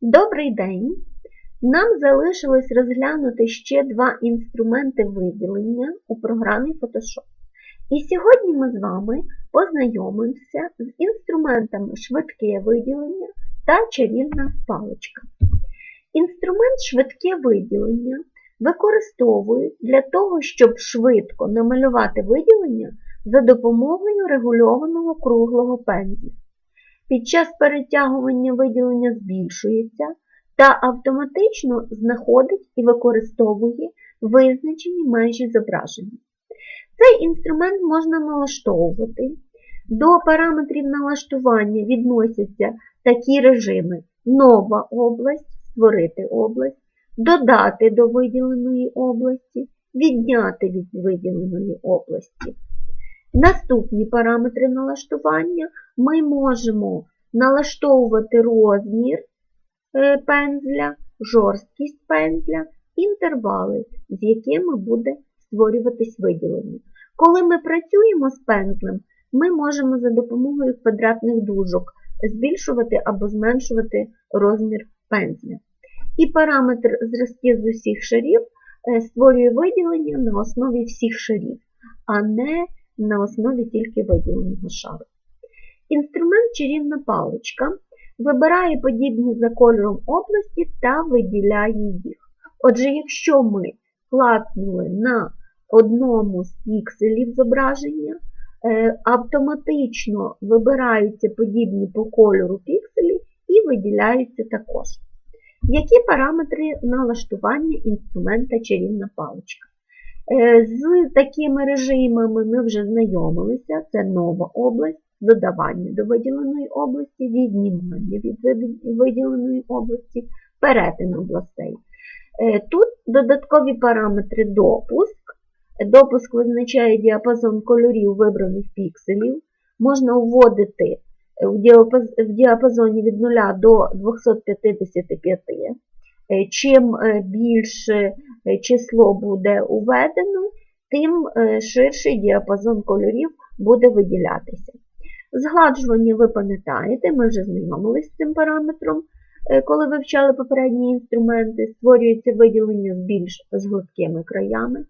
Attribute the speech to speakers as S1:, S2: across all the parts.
S1: Добрий день! Нам залишилось розглянути ще два інструменти виділення у програмі Photoshop. І сьогодні ми з вами познайомимося з інструментами швидке виділення та чарівна паличка. Інструмент швидке виділення використовують для того, щоб швидко намалювати виділення за допомогою регульованого круглого пензля. Під час перетягування виділення збільшується та автоматично знаходить і використовує визначені межі зображення. Цей інструмент можна налаштовувати. До параметрів налаштування відносяться такі режими нова область, створити область, додати до виділеної області, відняти від виділеної області. Наступні параметри налаштування ми можемо налаштовувати розмір пензля, жорсткість пензля, інтервали, з якими буде створюватись виділення. Коли ми працюємо з пензлем, ми можемо за допомогою квадратних дужок збільшувати або зменшувати розмір пензля. І параметр зразки з усіх шарів створює виділення на основі всіх шарів, а не на основі тільки виділеного шару. Інструмент чарівна паличка вибирає подібні за кольором області та виділяє їх. Отже, якщо ми клацнули на одному з пікселів зображення, автоматично вибираються подібні по кольору пікселі і виділяються також. Які параметри налаштування інструмента чарівна паличка? З такими режимами ми вже знайомилися, це нова область, додавання до виділеної області, віднімання від виділеної області, перетин областей. Тут додаткові параметри допуск. Допуск визначає діапазон кольорів вибраних пікселів. Можна вводити в діапазоні від 0 до 255. Чим більше число буде уведено, тим ширший діапазон кольорів буде виділятися. Згладжування ви пам'ятаєте, ми вже знайомилися з цим параметром, коли вивчали попередні інструменти, створюється виділення з більш згладкими краями.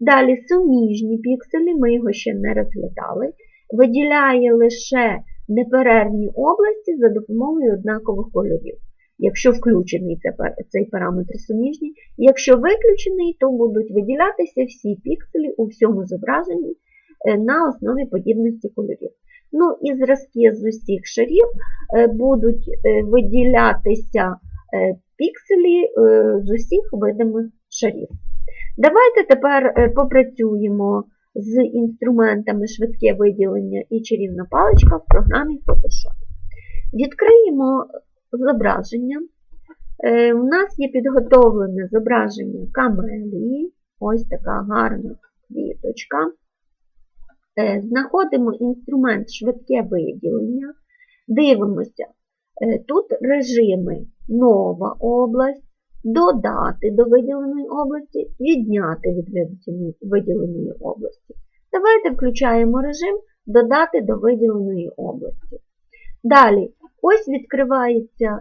S1: Далі суміжні пікселі, ми його ще не розглядали, виділяє лише неперервні області за допомогою однакових кольорів. Якщо включений цей параметр суміжні, якщо виключений, то будуть виділятися всі пікселі у всьому зображенні на основі подібності кольорів. Ну і зразки з усіх шарів будуть виділятися пікселі з усіх видимих шарів. Давайте тепер попрацюємо з інструментами швидке виділення і чарівна паличка в програмі Photoshop. Відкриємо зображення. У нас є підготовлене зображення камелії, ось така гарна квіточка. Знаходимо інструмент швидке виділення, дивимося, тут режими нова область, додати до виділеної області, відняти від виділеної області. Давайте включаємо режим додати до виділеної області. Далі, ось відкривається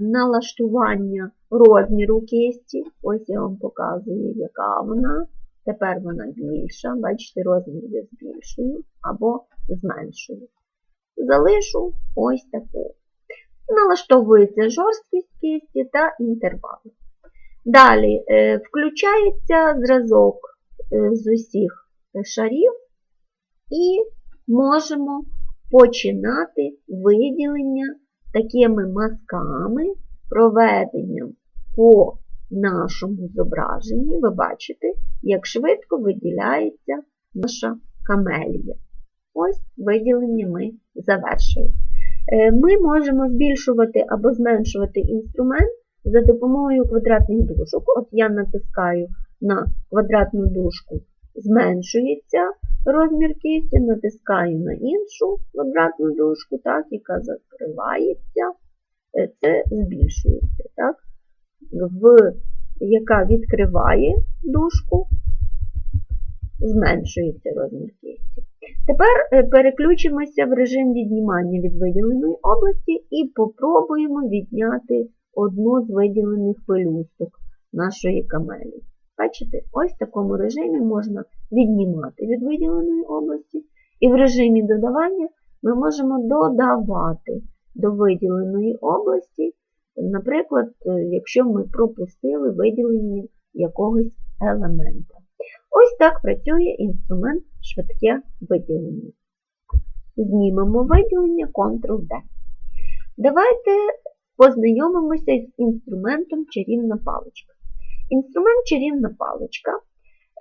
S1: налаштування розміру кисті. Ось я вам показую, яка вона. Тепер вона більша, бачите, розмір я збільшую або зменшую. Залишу ось таку. Налаштовується жорсткість кисті та інтервали. Далі включається зразок з усіх шарів і можемо починати виділення такими мазками, проведенням по нашому зображенні. Ви бачите, як швидко виділяється наша камелія. Ось виділення ми завершили. Ми можемо збільшувати або зменшувати інструмент за допомогою квадратних дужок. От я натискаю на квадратну дужку, зменшується розмір кисті, натискаю на іншу квадратну дужку, так, яка закривається, це збільшується. Так? В, Яка відкриває дужку, зменшується розмір кисті. Тепер переключимося в режим віднімання від виділеної області і попробуємо відняти одну з виділених пелюсток нашої камелії. Бачите, ось в такому режимі можна віднімати від виділеної області, і в режимі додавання ми можемо додавати до виділеної області, наприклад, е, якщо ми пропустили виділення якогось елемента. Ось так працює інструмент швидке виділення. Знімемо виділення Ctrl-D. Давайте познайомимося з інструментом чарівна паличка. Інструмент чарівна паличка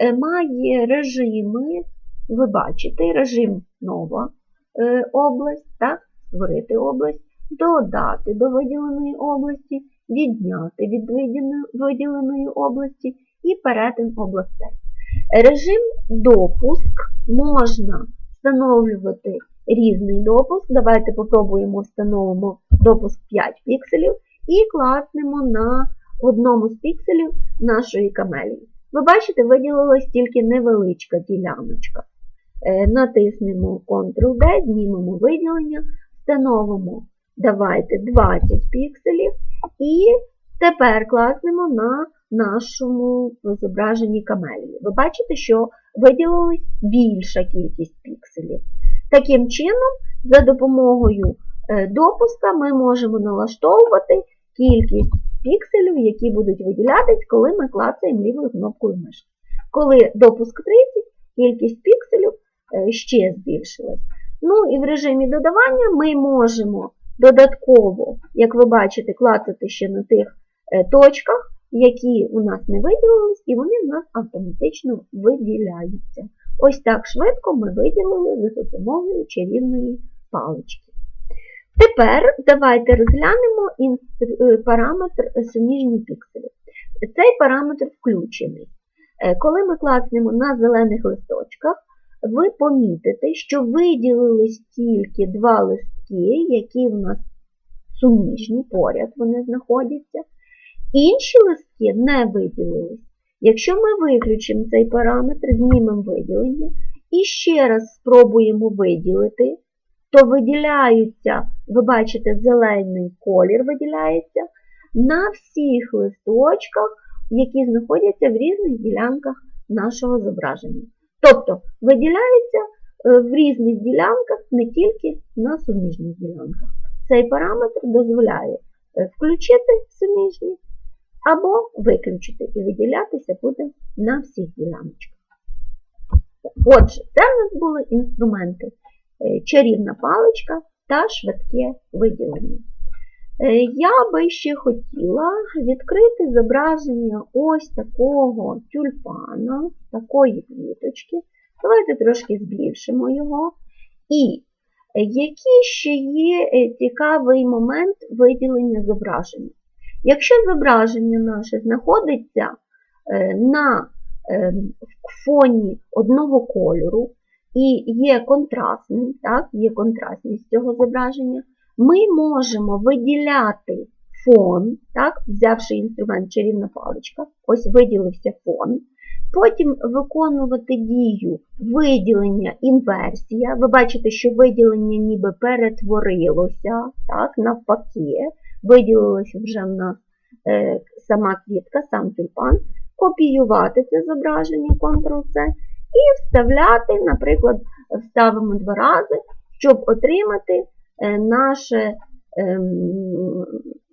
S1: е, має режими, ви режим нова е, область, так, створити область, додати до виділеної області, відняти від виділеної області і перетин областей. Режим допуск можна встановлювати різний допуск. Давайте попробуємо встановимо допуск 5 пікселів і класнемо на одному з пікселів нашої камелії. Ви бачите, виділилась тільки невеличка діляночка. Е, натиснемо Ctrl-D, знімемо виділення, встановимо давайте 20 пікселів і тепер класнемо на нашому зображенні камелії. Ви бачите, що виділилась більша кількість пікселів. Таким чином, за допомогою е, допуска ми можемо налаштовувати кількість пікселів, які будуть виділятись, коли ми клацаємо лівою кнопкою мишки. Коли допуск 30, кількість пікселів е, ще збільшилась. Ну і в режимі додавання ми можемо додатково, як ви бачите, клацати ще на тих е, точках, які у нас не виділились, і вони в нас автоматично виділяються. Ось так швидко ми виділили за допомогою чарівної палички. Тепер давайте розглянемо е, параметр суміжні пікселі. Цей параметр включений. Е, коли ми класнемо на зелених листочках, ви помітите, що виділились тільки два листки, які в нас суміжні, поряд вони знаходяться. Інші листки не виділились. Якщо ми виключимо цей параметр, знімемо виділення і ще раз спробуємо виділити, то виділяються, ви бачите, зелений колір виділяється на всіх листочках, які знаходяться в різних ділянках нашого зображення. Тобто виділяються е, в різних ділянках, не тільки на суміжних ділянках. Цей параметр дозволяє е, включити суміжні або виключити і виділятися буде на всіх діляночках. Отже, це в нас були інструменти е, чарівна паличка та швидке виділення. Е, я би ще хотіла відкрити зображення ось такого тюльпана, такої квіточки. Давайте трошки збільшимо його. І який ще є цікавий момент виділення зображення? Якщо зображення наше знаходиться е, на е, фоні одного кольору і є контрастним, так, є контрастність цього зображення, ми можемо виділяти фон, так, взявши інструмент чарівна паличка, ось виділився фон. Потім виконувати дію виділення інверсія. Ви бачите, що виділення ніби перетворилося, так, навпаки виділилася вже в нас е, сама квітка, сам тюльпан, копіювати це зображення Ctrl-C і вставляти, наприклад, вставимо два рази, щоб отримати наше ем,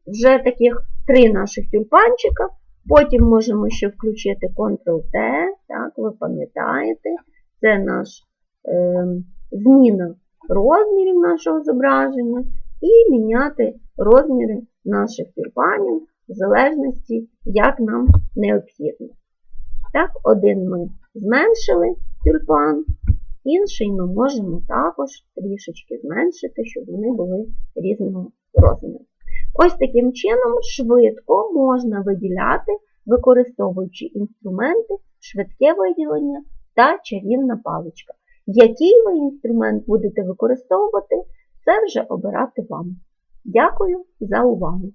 S1: вже таких три наших тюльпанчика. Потім можемо ще включити Ctrl-T, так, ви пам'ятаєте, це наш е, зміна розмірів нашого зображення і міняти розміри наших тюльпанів в залежності, як нам необхідно. Так, один ми зменшили тюльпан, інший ми можемо також трішечки зменшити, щоб вони були різного розміру. Ось таким чином швидко можна виділяти, використовуючи інструменти, швидке виділення та чарівна паличка. Який ви інструмент будете використовувати, це вже обирати вам. Дякую за увагу!